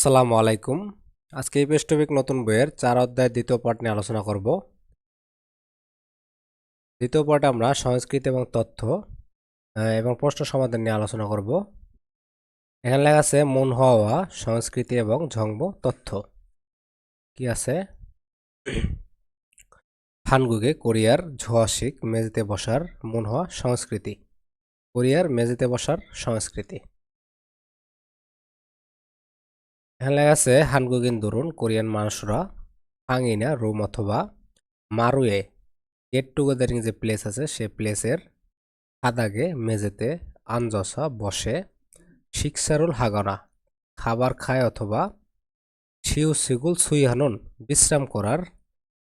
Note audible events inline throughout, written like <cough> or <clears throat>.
আসসালামু আলাইকুম। আজকে পেজ নতুন বইয়ের চার অধ্যায়ের দ্বিতীয় পার্ট নিয়ে আলোচনা করব। দ্বিতীয় পার্টে আমরা সংস্কৃতি এবং তথ্য এবং প্রশ্ন সমাধান নিয়ে আলোচনা করব। এখানে লেখা আছে, মন হওয়া, সংস্কৃতি এবং ঝংব তথ্য। কি আছে? হানগুগে কোরিয়ার ঝোয়াশিক মেঝেতে বসার মন হওয়া, সংস্কৃতি। কোরিয়ার মেঝেতে বসার সংস্কৃতি। এখানে লেখা আছে, হানগুগিন দরুন, কোরিয়ান মানুষরা হাঙিনা রুম অথবা মারুয়ে গেট টুগেদারিং যে প্লেস আছে, সে প্লেসের হাদাগে মেঝেতে, আনজসা, বসে, শিকসারুল হাগনা, খাবার খায় অথবা শিউ সিগুল সুইহানুন বিশ্রাম করার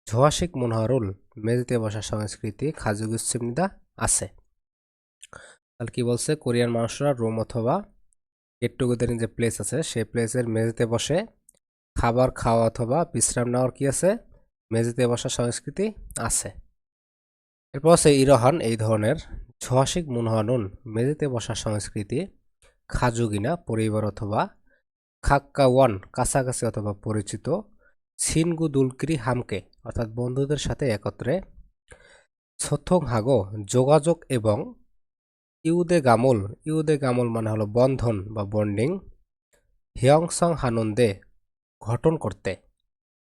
ঝোয়াশিক মনোহরুল, মেঝেতে বসা সংস্কৃতি খাজুগুসিমনিদা আছে। তাহলে কি বলছে? কোরিয়ান মানুষরা, রুম অথবা গেট টুগেদারিং যে প্লেস আছে, সেই প্লেসের মেঝেতে বসে খাবার খাওয়া অথবা বিশ্রাম নেওয়ার কি আছে? মেঝেতে বসা সংস্কৃতি আছে। এরপর আছে ইরহান, এই ধরনের ঝোয়াশিক মুনহানুন মেঝেতে বসা সংস্কৃতি খাজুগিনা পরিবার অথবা খাক্কাওয়ান কাছাকাছি অথবা পরিচিত সিনগু দুলক্রি হামকে, অর্থাৎ বন্ধুদের সাথে একত্রে ছথং হাগো যোগাযোগ এবং ইউদে গামুল ইউদে গামুল মানে হলো বন্ধন বা বন্ডিং। হিয়ংসং হানন্দে গঠন করতে।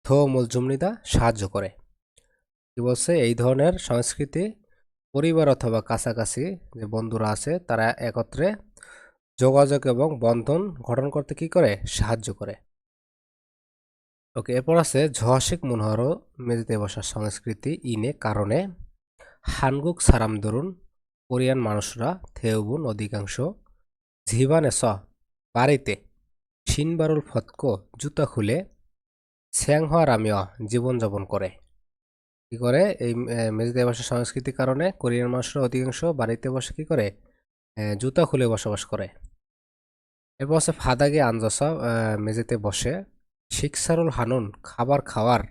থো মূলজুমনিদা, সাহায্য করে। কি বলছে? এই ধরনের সংস্কৃতি পরিবার অথবা কাছাকাছি যে বন্ধুরা আছে, তারা একত্রে যোগাযোগ এবং বন্ধন গঠন করতে কি করে? সাহায্য করে। ওকে, এরপর আছে ঝহাসিক মনোহর, মেঝেতে বসার সংস্কৃতি ইনে কারণে। হানগুক সারাম দরুন কোরিয়ান মানুষরা থেউবুন অধিকাংশ ঝিবানে স বাড়িতে শিনবারুল ফতকো জুতা খুলে স্যাংহা রামিয়া জীবনযাপন করে। কি করে? এই মেঝেতে বসে সংস্কৃতির কারণে কোরিয়ান মানুষরা অধিকাংশ বাড়িতে বসে কি করে? জুতা খুলে বসবাস করে। এরপর আছে ফাদাগে আনজসা আহ, মেঝেতে বসে শিকসারুল হানুন খাবার খাওয়ার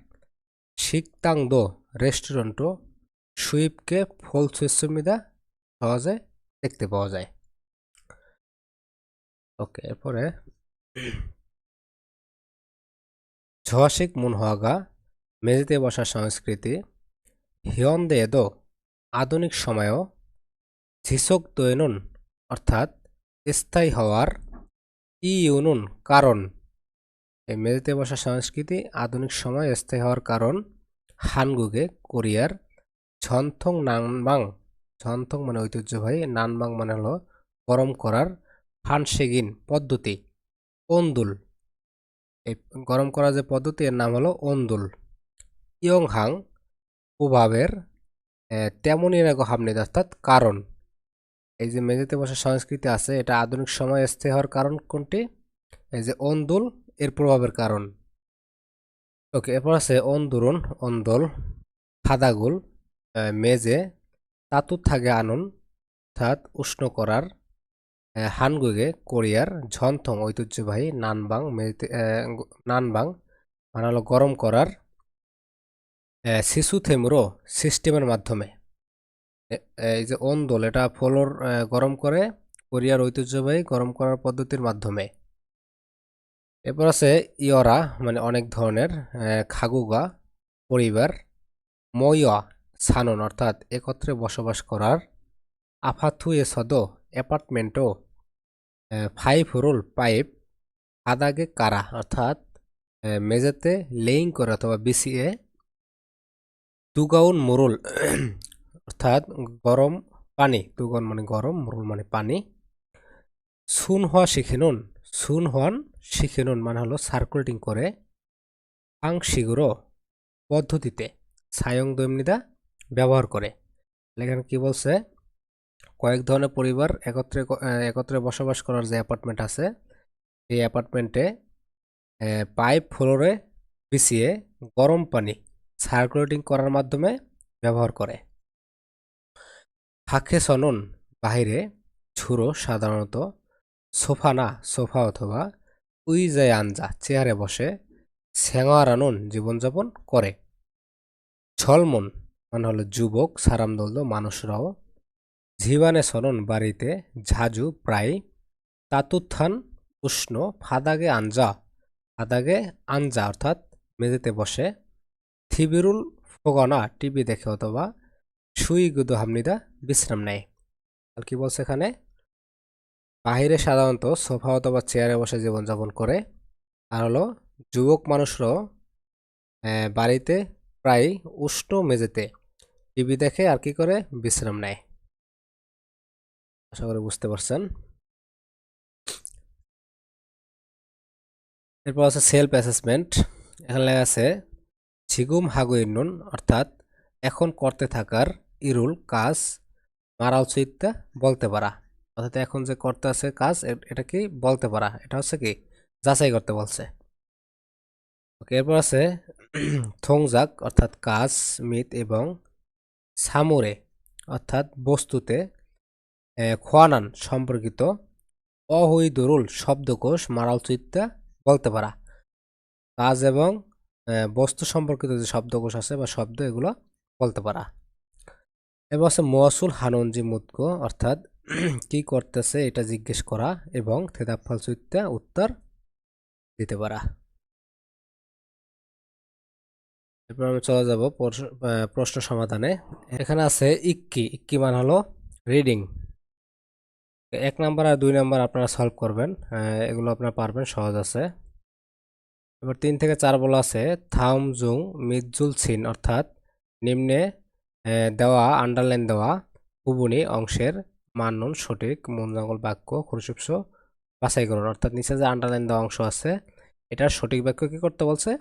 শিকতাং দো রেস্টুরেন্টও সুইপকে ফল সুমিদা সহজে দেখতে পাওয়া যায়। ওকে, এরপরে ঝোয়াশিক মুনহাগা মেঝেতে বসা সংস্কৃতি, হিয়ন্দে এদো, আধুনিক সময়েও ঝিসক দৈনুন, অর্থাৎ স্থায়ী হওয়ার ই ইউনুন কারণ। এই মেঝেতে বসা সংস্কৃতি আধুনিক সময়ে স্থায়ী হওয়ার কারণ হানগুগে, কোরিয়ার ঝনথং নানবাং ঝনথং মানে ঐতিহ্যবাহী, নানবাং মানে হলো গরম করার ফানসেগিন পদ্ধতি, ওন্দুল। এই গরম করার যে পদ্ধতি, এর নাম হলো ওন্দুল। ইয়ংহাং প্রভাবের তেমনই রাগো হামনিদ, অর্থাৎ কারণ। এই যে মেঝেতে বসা সংস্কৃতি আছে, এটা আধুনিক সময়ে স্থায়ী হওয়ার কারণ কোনটি? এই যে ওন্দুল, এর প্রভাবের কারণ। ওকে, এরপর আছে অন্দুরন অন্দল ফাদাগুল মেজে তাতু থাকে আনুন অর্থাৎ উষ্ণ করার হানগুগে কোরিয়ার ঝনথং ঐতিহ্যবাহী নানবাং নানবাং মানে হলো গরম করার শিশু থেমুরো সিস্টেমের মাধ্যমে। এই যে অন্দোল, এটা ফলোর গরম করে, কোরিয়ার ঐতিহ্যবাহী গরম করার পদ্ধতির মাধ্যমে। এরপর আছে ইয়রা মানে অনেক ধরনের খাগুগা, পরিবার, মইয়া সানন অর্থাৎ একত্রে বসবাস করার আফাথু এ সদ অ্যাপার্টমেন্টও ফাইভ রোল পাইপ আদাগে কারা অর্থাৎ মেজেতে লেইং করে অথবা বিছিয়ে দুগাউন মুরুল, অর্থাৎ গরম পানি দুগন মানে গরম, মুরুল মানে পানি সুন হওয়া শিখে নুন সুন হওয়ান শিখে নুন মানে হলো সার্কুলেটিং করে আং শিগুরো পদ্ধতিতে, সায়ং দৈমনিদা ব্যবহার করে। এখানে কি বলছে? কয়েক ধরনের পরিবার একত্রে একত্রে বসবাস করার যে অ্যাপার্টমেন্ট আছে, এই অ্যাপার্টমেন্টে পাইপ ফ্লোরে বিছিয়ে গরম পানি সার্কুলেটিং করার মাধ্যমে ব্যবহার করে। হাকে সনন, বাহিরে ঝুরো সাধারণত সোফা না, সোফা অথবা উইজায় আঞ্জা চেয়ারে বসে সেঙার স্যাঙারানুন জীবনযাপন করে। ছলমন মানে হলো যুবক, সারামদল মানুষরাও ঝিবানে সনন বাড়িতে ঝাজু প্রায় তাতুত্থান, উষ্ণ, ফাদাগে আঞ্জা হাদাগে আঞ্জা অর্থাৎ মেঝেতে বসে। থিবিরুল ফোগনা টিভি দেখে অথবা সুই গুদু হামনিদা বিশ্রাম নেয়। আর কি বলছে এখানে? বাহিরে সাধারণত সোফা অথবা চেয়ারে বসে জীবনযাপন করে। আর হলো যুবক মানুষরাও বাড়িতে প্রায় উষ্ণ মেঝেতে টিভি দেখে আর কি করে? বিশ্রাম নেয়। আশা করি বুঝতে পারছেন। এরপর আছে সেলফ অ্যাসেসমেন্ট এখানে লেখা আছে, ঝিগুম হাগুইনুন অর্থাৎ, এখন করতে থাকার ইরুল কাজ মারা উচিত বলতে পারা অর্থাৎ, এখন যে করতে আছে কাজ এটা কি বলতে পারা? এটা হচ্ছে কি? যাচাই করতে বলছে ওকে, এরপর আছে থংজাক অর্থাৎ, কাজ মিত এবং সামুরে, অর্থাৎ বস্তুতে খোয়ানান সম্পর্কিত অহৈদুরুল শব্দকোষ মারাল চিত্তা বলতে পারা। কাজ এবং বস্তু সম্পর্কিত যে শব্দকোষ আছে বা শব্দ, এগুলো বলতে পারা। এবার আছে মোয়াসুল হানঞ্জি মুতক অর্থাৎ <clears throat> কি করতেছে এটা জিজ্ঞেস করা এবং থেদাফল চিত্তা উত্তর দিতে পারা। এরপর আমি চলে যাব প্রশ্ন- সমাধানে। এখানে আছে ইক্কি। ইক্কি মান হলো রিডিং এক নাম্বার আর দুই নাম্বার আপনারা সলভ করবেন। এগুলো আপনারা পারবেন, সহজ আছে। এবার তিন থেকে চার বলা আছে, থাম জুং মিজুল ছিন, অর্থাৎ নিম্নে দেওয়া আন্ডারলাইন দেওয়া হুবুনি অংশের মানন সঠিক মূলজঙ্গল বাক্য খুরসুপস বাছাই করুন। অর্থাৎ নিচে যে আন্ডারলাইন দেওয়া অংশ আছে, এটার সঠিক বাক্য কি করতে বলছে?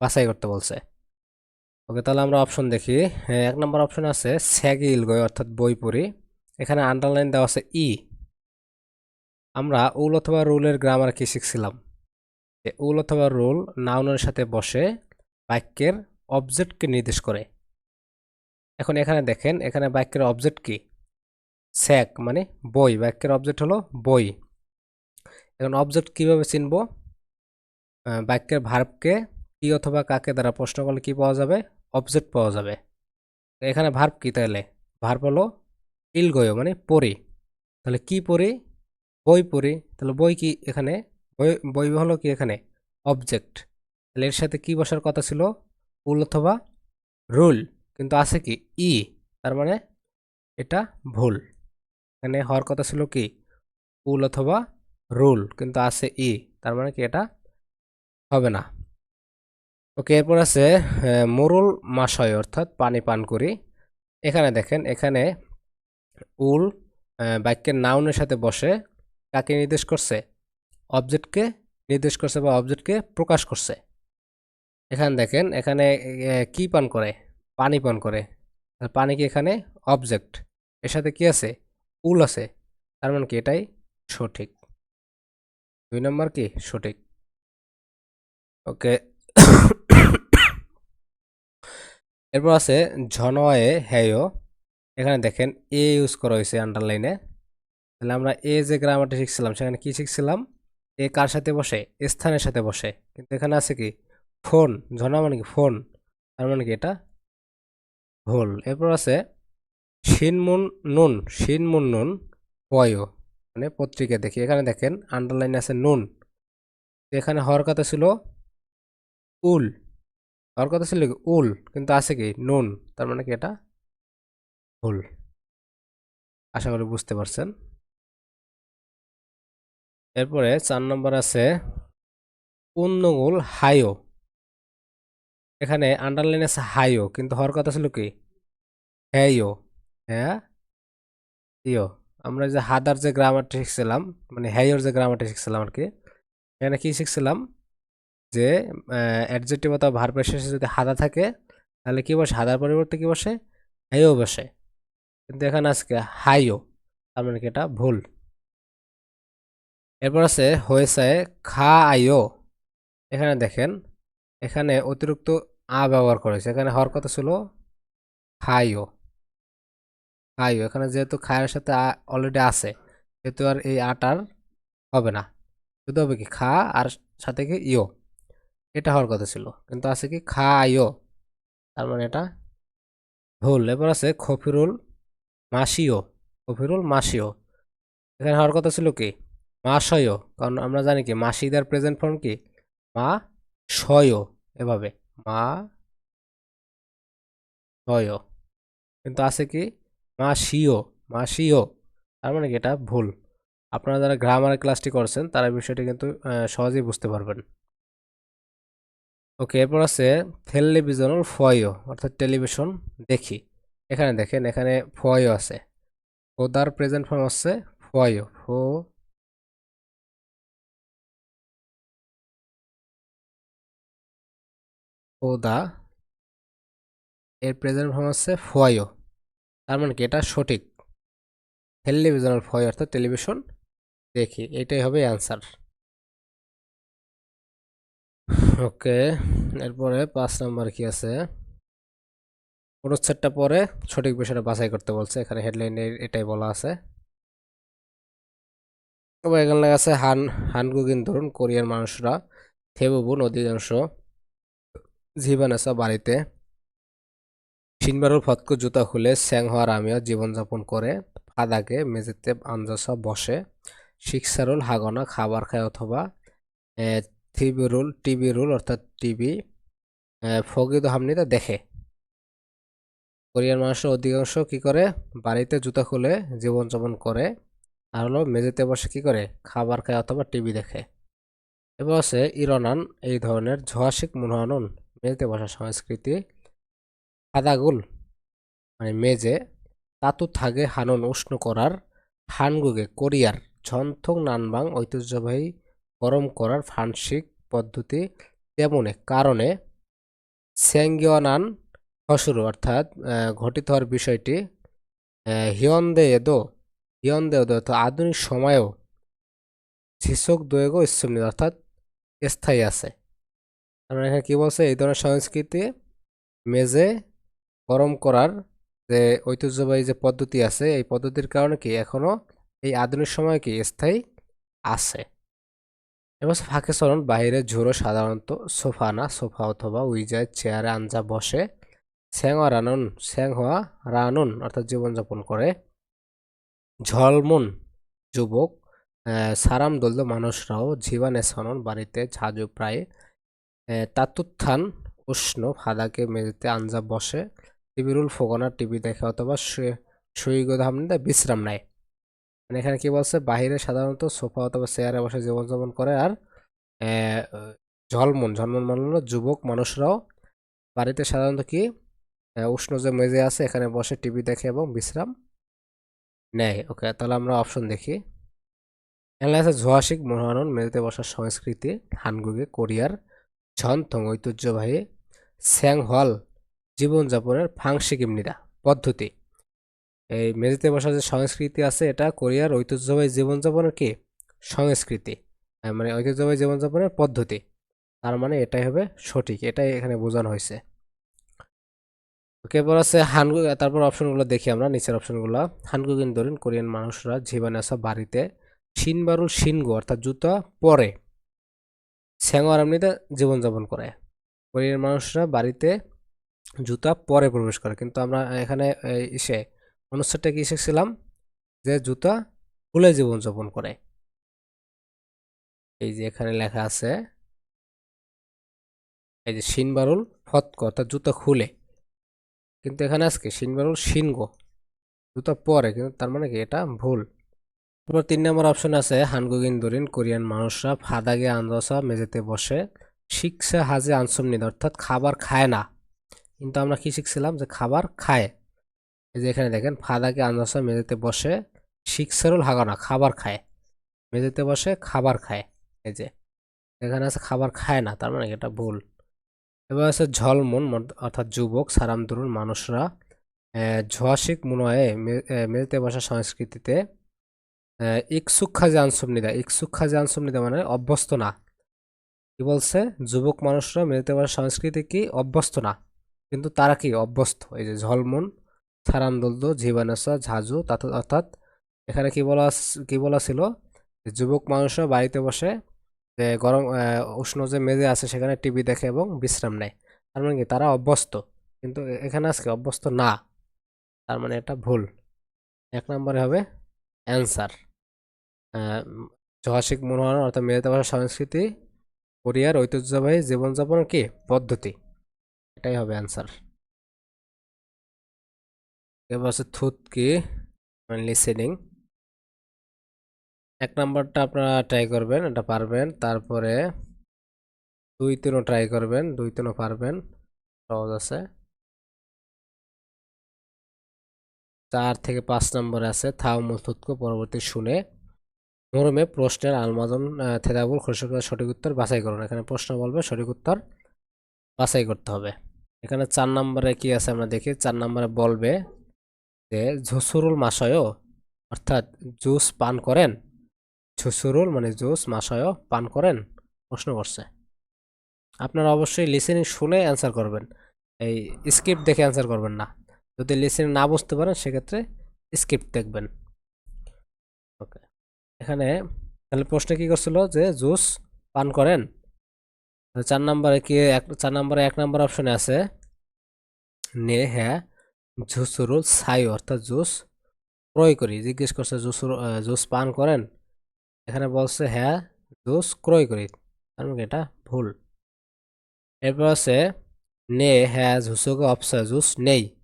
বাছাই করতে বলছে। ওকে তাহলে আমরা অপশন দেখি। হ্যাঁ, এক নম্বর অপশন আছে স্যাগি ইলগয় অর্থাৎ বই পড়ি। এখানে আন্ডারলাইন দেওয়া আছে ই। আমরা উল অথবা রুলের গ্রামার কি শিখছিলাম? উল অথবা রুল নাউনের সাথে বসে বাক্যের অবজেক্টকে নির্দেশ করে। এখন এখানে দেখেন এখানে বাক্যের অবজেক্ট কি? স্যাক মানে বই বাক্যের অবজেক্ট হলো বই। এখন অবজেক্ট কীভাবে চিনব? বাক্যের ভার্বকে কি অথবা কাকে দ্বারা প্রশ্ন করলে কি পাওয়া যাবে? অবজেক্ট পাওয়া যাবে। এখানে ভার্ব কী তাহলে? ভার্ব হলো ইল ইলগয় মানে পড়ি। তাহলে কি পড়ি? বই পড়ি। তাহলে বই কি এখানে? বই বই হলো কি এখানে? অবজেক্ট তাহলে এর সাথে কি বসার কথা ছিল? উল অথবা রুল কিন্তু আছে কি? ই। তার মানে এটা ভুল। এখানে হওয়ার কথা ছিল কি? উল অথবা রুল কিন্তু আছে ই। তার মানে কি এটা হবে না। ওকে, এরপর আছে মোরুল মাসয় অর্থাৎ পানি পান করি। এখানে দেখেন, এখানে উল বাক্যের নাউনের সাথে বসে কাকে নির্দেশ করছে? অবজেক্টকে নির্দেশ করছে বা অবজেক্টকে প্রকাশ করছে। এখানে দেখেন, এখানে কি পান করে? পানি পান করে। পানি কি এখানে? অবজেক্ট এর সাথে কি আছে? উল আছে। তার মানে কি? এটাই সঠিক। দুই নম্বর কি? সঠিক। ওকে এরপর আছে ঝনয়ে হেয়। এখানে দেখেন এ ইউজ করা হয়েছে আন্ডারলাইনে তাহলে আমরা এ যে গ্রামারটা শিখছিলাম, সেখানে কি শিখছিলাম? এ কার সাথে বসে? স্থানের সাথে বসে। কিন্তু এখানে আছে কি? ফোন ঝনা মানে কি? ফোন তার মানে কি এটা? ভুল। এরপর আছে শিনমুন নুন। শিনমুন নুন পয়। মানে পত্রিকা দেখি। এখানে দেখেন আন্ডারলাইন আছে নুন। এখানে হওয়ার কথা ছিল উল। হওয়ার কথা ছিল উল, কিন্তু আছে কি, নুন, তার মানে কি এটা? ভুল। আশা করি বুঝতে পারছেন। এরপরে চার নম্বর আছে উন্নগুল হাইও এখানে আন্ডারলাইন আছে হাইও কিন্তু হওয়ার কথা ছিল কি হ্যাইও হ্যাঁ? ইয়ো। আমরা যে হাদার যে গ্রামারটা শিখছিলাম মানে হ্যাইওর যে গ্রামারটা শিখছিলাম আর কি, এখানে কি শিখছিলাম? যে অ্যাডজেক্টিভ অথবা ভার্বের শেষে যদি হাদা থাকে, তাহলে কি বসে? হাদার পরিবর্তে কি বসে? হ্যাইও বসে। কিন্তু এখানে আজকে হাইও, তার মানে কি এটা? ভুল। এরপর আছে হয়েছে খা আইও এখানে দেখেন, এখানে অতিরিক্ত আ ব্যবহার করেছে। এখানে হওয়ার কথা ছিল খাইও। খাইও, এখানে যেহেতু খায়ের সাথে অলরেডি আছে, সেহেতু আর এই আটার হবে না। শুধু হবে কি খা আর সাথে কি ইও এটা হওয়ার কথা ছিল। কিন্তু আছে কি? খা আইও তার মানে এটা ভুল। এবার আছে খফিরুল মাসিও। খফিরুল মাসিও। এখানে হওয়ার কথা ছিল কি? মাসয়ও কারণ আমরা জানি কি? মাসিদার প্রেজেন্ট ফর্ম কি? মা শয় এভাবে। মা শয় কিন্তু আছে কি? মা শিও মা শিও তার মানে কি? এটা ভুল। আপনারা যারা গ্রামার ক্লাসটি করছেন, তারা বিষয়টি কিন্তু সহজেই বুঝতে পারবেন। ওকে, এরপর আছে টেলিভিশনের ফয় অর্থাৎ টেলিভিশন দেখি। এখানে দেখেন, এখানে ফয় আছে। ও ফোদার প্রেজেন্ট ফর্ম হচ্ছে ফয় ফো ফোদা এর প্রেজেন্ট ফর্ম হচ্ছে ফয় তার মানে কি, এটা সঠিক। টেলিভিশনাল ফয় অর্থাৎ টেলিভিশন দেখি, এটাই হবে অ্যান্সার ওকে, এরপরে পাঁচ নাম্বার কি আছে? অনুচ্ছেদটা পরে সঠিক বিষয়টা বাছাই করতে বলছে, এখানে হেডলাইনে এটাই বলা আছে। এখানে লেখা আছে, হান হানগুগিন ধরুন, কোরিয়ার মানুষরা, থেবুবুন অধিকাংশ জীবানাসা বাড়িতে সিনবারুর ফতকু জুতা খুলে স্যাং হওয়ার আমিও জীবনযাপন করে, ফাদাকে মেঝেতে আঞ্জাসা বসে শিক্সারুল হাগনা খাবার খায় অথবা টিভি রুল টিভি রুল অর্থাৎ টিভি ফগিদ হামনিতে দেখে। কোরিয়ার মানুষের অধিকাংশ কি করে? বাড়িতে জুতা খুলে জীবনযাপন করে। আর হলো মেঝেতে বসে কি করে? খাবার খায় অথবা টিভি দেখে। এবার আছে ইরনান, এই ধরনের ঝোয়াশিক মনোহনন মেঝেতে বসা সংস্কৃতি। হাদাগুল মানে মেজে তাতু থাকে হানন উষ্ণ করার, হানগুগে কোরিয়ার, ঝন্থং নানবাং ঐতিহ্যবাহী গরম করার ফানসিক পদ্ধতি তেমনি কারণে স্যাঙ্গিওনান হসুরু অর্থাৎ ঘটিত হওয়ার বিষয়টি হিয়ন্দে এদো হিয়ন্দে এদো অর্থাৎ আধুনিক সময়েও ঝিসক দোয়েগো ইসুমনি অর্থাৎ স্থায়ী আছে। আমরা এখানে কি বলছে? এই ধরনের সংস্কৃতি মেজে গরম করার যে ঐতিহ্যবাহী যে পদ্ধতি আছে, এই পদ্ধতির কারণে কি এখনও এই আধুনিক সময়ে কি স্থায়ী আছে? এবার ফাঁকে চলন, বাইরে ঝুড়ো সাধারণত সোফা না, সোফা অথবা উইজায় চেয়ারে আঞ্জা বসে, স্যাং রানুন, স্যাং হওয়া রানুন অর্থাৎ জীবনযাপন করে। ঝলমুন, যুবক সারাম দলদ মানুষরাও জীবানে সনন বাড়িতে ঝাজু প্রায় তাতুত্থান উষ্ণ ফাদাকে মেঝেতে আঞ্জা বসে টিভিরুল ফোগনা টিভি দেখে অথবা সুইগ ধামনিতে বিশ্রাম নেয়। মানে এখানে কি বলছে? বাহিরে সাধারণত সোফা অথবা চেয়ারে বসে জীবনযাপন করে আর ঝলমন। ঝলমন মানে হলো যুবক, মানুষরাও বাড়িতে সাধারণত কি উষ্ণ যে মেজে আছে, এখানে বসে টিভি দেখে এবং বিশ্রাম নেয়। ওকে, তাহলে আমরা অপশন দেখি। এখানে আছে ঝোয়াশিক মনোহরণ মেঝেতে বসার সংস্কৃতি, হানগুগে, কোরিয়ার ঝনথং ঐতিহ্যবাহী স্যাং হল জীবনযাপনের ফাংশিকিমনিরা পদ্ধতি। এই মেঝেতে বসার যে সংস্কৃতি আছে, এটা কোরিয়ার ঐতিহ্যবাহী জীবনযাপনের কি? সংস্কৃতি। মানে ঐতিহ্যবাহী জীবনযাপনের পদ্ধতি। তার মানে এটাই হবে সঠিক, এটাই এখানে বোঝানো হয়েছে। ওকে এবার আছে হানগু তারপর অপশনগুলো দেখি আমরা, নিচের অপশনগুলো। হানগুগিন ধরেন, কোরিয়ান মানুষরা জীবনে আসা বাড়িতে শিনবারু শিনগো অর্থাৎ জুতা পরে স্যাঙ্গর এমনিতে জীবনযাপন করে। কোরিয়ান মানুষরা বাড়িতে জুতা পরে প্রবেশ করে। কিন্তু আমরা এখানে ইসে অনুষ্ঠানটা কি শিখছিলাম? যে জুতা খুলে জীবনযাপন করে। এই যে এখানে লেখা আছে, এই যে শিনবারুল ফতক অর্থাৎ জুতা খুলে। কিন্তু এখানে আজকে শিনবারুল শিনগো জুতা পরে, কিন্তু তার মানে কি? এটা ভুল। তারপর তিন নম্বর অপশন আছে, হানগুগিন দরিন, কোরিয়ান মানুষরা ফাদাগে আন্দসা মেঝেতে বসে শিখছে হাজে আনসুমনিদ অর্থাৎ খাবার খায় না। কিন্তু আমরা কি শিখছিলাম? যে খাবার খায়। এই যে এখানে দেখেন ফাদাকে আন্দসা মেঝেতে বসে শিখসারুল হাগানা খাবার খায়। মেঝেতে বসে খাবার খায় এই যে। এখানে আছে খাবার খায় না তার মানে এটা ভুল। এবার আছে ঝলমন অর্থাৎ যুবক সারামদুরুল মানুষরা। আহ, ঝোয়াশিক মুনয়ে মেঝেতে বসা সংস্কৃতিতে আহ, ইকসুক খাজে আনসুমনিদা ইকসুক খাজে আনসুমনিদা মানে অভ্যস্ত না। কি বলছে? যুবক মানুষরা মেঝেতে বসা সংস্কৃতি কি? অভ্যস্ত না। কিন্তু তারা কি? অভ্যস্ত। এই যে ঝলমন সারামদুলদো ঝিবানাসা ঝাজু তাত- অর্থাৎ এখানে কি বলা কি বলা ছিল? যুবক মানুষরা বাড়িতে বসে যে গরম উষ্ণ যে মেঝে আছে সেখানে টিভি দেখে এবং বিশ্রাম নেয়। তার মানে কি? তারা অভ্যস্ত। কিন্তু এখানে আজকে অভ্যস্ত না। তার মানে এটা ভুল। এক নম্বরে হবে অ্যান্সার। জহাসিক মনোহরণ অর্থাৎ মেঝেতে বসা সংস্কৃতি কোরিয়ার ঐতিহ্যবাহী জীবনযাপনের কি? পদ্ধতি। এটাই হবে অ্যান্সার। এবার হচ্ছে থুত কি লিসেনিং এক নাম্বারটা আপনারা ট্রাই করবেন এটা পারবেন। তারপরে দুই তিনও ট্রাই করবেন দুই তিনও পারবেন। সহজ আছে। চার থেকে পাঁচ নম্বরে আছে থাও মুথুতকো পরবর্তী শুনে। মরমে প্রশ্নের আলমাজন আহ, থেদাবুল খসুকের সঠিক উত্তর বাছাই করুন। এখানে প্রশ্ন বলবে সঠিক উত্তর বাছাই করতে হবে। এখানে চার নম্বরে কি আছে আমরা দেখি চার নম্বরে বলবে যে ঝুসুরুল মাসয়ও অর্থাৎ জুস পান করেন। ঝুসুরুল মানে জুস মাসয়ও পান করেন? প্রশ্ন করছে। আপনারা অবশ্যই লিসেনিং শুনে অ্যান্সার করবেন। এই স্ক্রিপ্ট দেখে অ্যান্সার করবেন না। যদি লিসেনিং না বুঝতে পারেন, সেক্ষেত্রে স্ক্রিপ্ট দেখবেন। ওকে এখানে তাহলে প্রশ্নে কি করছিল যে জুস পান করেন? চার নম্বরে কি এক, চার নম্বরে এক নম্বর অপশনে আছে? নে হ্যাঁ জুসুরুল ছাই অর্থাৎ জুস ক্রয় করি। জিজ্ঞেস করছে, জুসুর জুস পান করেন? এখানে বলছে হ্যাঁ জুস ক্রয় করি। তার মানে এটা ভুল। এরপর আছে, নে হ্যাঁ ঝুসুকে অপসা, জুস নেই।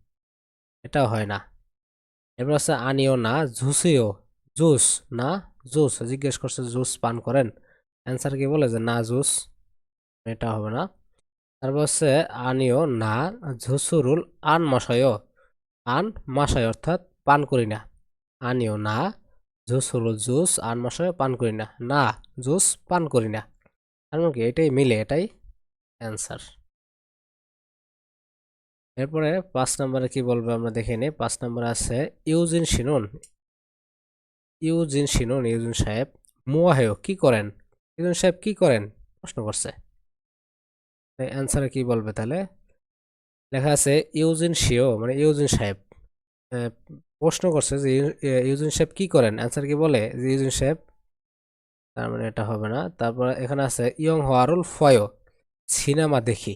এটাও হয় না। এরপর আছে, আনিও না ঝুসিও জুস না, জুস। জিজ্ঞেস করছে, জুস পান করেন? অ্যান্সার কি বলে যে, না, জুস। এটা হবে না। তারপর হচ্ছে আনিও না ঝুসুরুল আন মশায়ও আন মাসায় অর্থাৎ পান করি না। আনিও না ঝুসুরুল জুস, আন মাসায় পান করি না। না, জুস পান করি না। তার মানে কি? এটাই মিলে, এটাই অ্যান্সার। এরপরে পাঁচ নম্বরে কি বলব আমরা দেখে নিই। পাঁচ নম্বরে আছে ইউজিন শিনুন। ইউজিন শিনুন, ইউজিন সাহেব, মুয়াহেও কি করেন? ইউজিন সাহেব কি করেন? প্রশ্ন করছে। অ্যান্সারে কি বলবে তাহলে? লেখা আছে ইউজিন শিও মানে ইউজিন সাহেব। প্রশ্ন করছে যে ইউজিন সাহেব কি করেন? অ্যান্সার কি বলে যে ইউজিন সাহেব তার মানে এটা হবে না। তারপর এখানে আছে, ইয়ং হোয়ারুল ফয়ো, সিনেমা দেখি।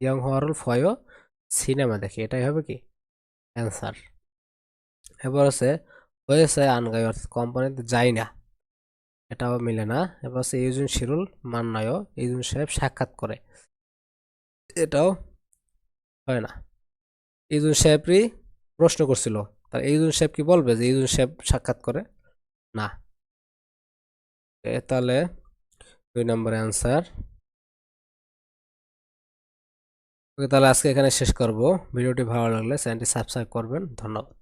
ইয়ং হোয়ারুল ফয়ো, সিনেমা দেখি। এটাই হবে কি? অ্যান্সার। এবার আছে হয়েছে আনগাই অর্থাৎ কোম্পানিতে যাই না এটাও মিলে না। এবার আছে ইউজিন শিরুল মান্নায়ও ইউজিন সাহেব সাক্ষাৎ করে। এটাও হয় না। ইউজিন সাহেবই প্রশ্ন করছিল তার দুজন সাহেব কি বলবে যে ইউজিন সাহেব সাক্ষাৎ করে? না। তাহলে দুই নম্বর অ্যান্সার। ওকে তাহলে আজকে এখানে শেষ করব। ভিডিওটি ভালো লাগলে চ্যানেলটি সাবস্ক্রাইব করবেন। ধন্যবাদ।